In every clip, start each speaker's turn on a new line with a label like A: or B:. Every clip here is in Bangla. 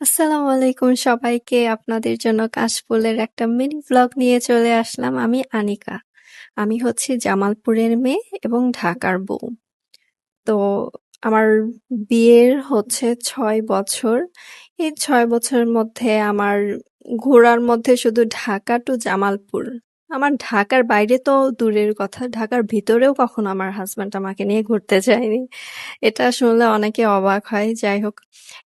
A: আসসালামু আলাইকুম সবাইকে। আপনাদের জন্য কাশফুলের একটা মিনি ব্লগ নিয়ে চলে আসলাম। আমি আনিকা। আমি হচ্ছি জামালপুরের মেয়ে এবং ঢাকার বউ। তো আমার বিয়ের হচ্ছে ছয় বছর। এই ছয় বছরের মধ্যে আমার ঘোরার মধ্যে শুধু ঢাকা টু জামালপুর। আমার ঢাকার বাইরে তো দূরের কথা, ঢাকার ভিতরেও কখনো আমার হাজব্যান্ড আমাকে নিয়ে ঘুরতে যায়নি। এটা শুনলে অনেকে অবাক হয়। যাই হোক,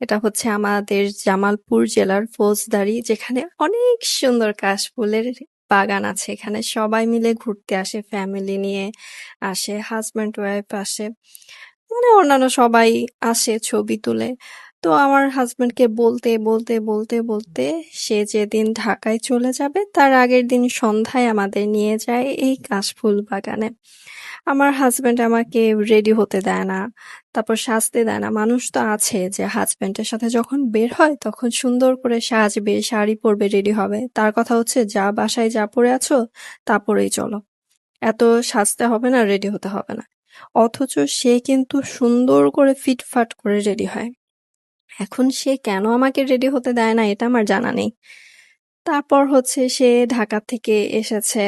A: এটা হচ্ছে আমাদের জামালপুর জেলার ফৌজদারি যেখানে অনেক সুন্দর কাশফুলের বাগান আছে। এখানে সবাই মিলে ঘুরতে আসে, ফ্যামিলি নিয়ে আসে, হাজব্যান্ড ওয়াইফ আসে। মানে অন্যান্য সবাই আসে ছবি তুলে। তো আমার হাসব্যান্ডকে বলতে বলতে বলতে বলতে সে যেদিন ঢাকায় চলে যাবে, তার আগের দিন সন্ধ্যায় আমাদের নিয়ে যায় এই কাশফুল বাগানে। আমার হাসব্যান্ড আমাকে রেডি হতে দেয় না, তারপর সাজতে দেয় না। মানুষ তো আছে যে হাজব্যান্ডের সাথে যখন বের হয়, তখন সুন্দর করে সাজবে, শাড়ি পরবে রেডি হবে। তার কথা হচ্ছে, যা বাসায় যা পরে আছো, তা পরেই চলো। এত সাজতে হবে না রেডি হতে হবে না। অথচ সে কিন্তু সুন্দর করে ফিটফাট করে রেডি হয়। এখন সে কেন আমাকে রেডি হতে দেয় না, এটা আমার জানা নেই। তারপর হচ্ছে সে ঢাকা থেকে এসেছে,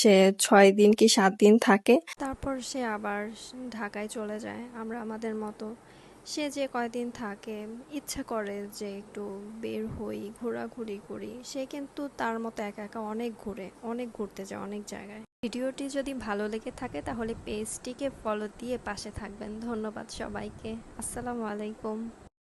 A: সে ছয় দিন কি সাত দিন থাকে। তারপর সে আবার ঢাকায় চলে যায়, আমরা আমাদের মতো। সে যে কয়দিন থাকে, ইচ্ছা করে যে একটু বের হই, ঘোরাঘুরি করি। সে কিন্তু তার মতো একা একা অনেক ঘুরে, অনেক ঘুরতে যায়, অনেক জায়গায়। ভিডিওটি যদি ভালো লেগে থাকে তাহলে পেজটিকে ফলো দিয়ে পাশে থাকবেন। ধন্যবাদ সবাইকে। আসসালামু আলাইকুম।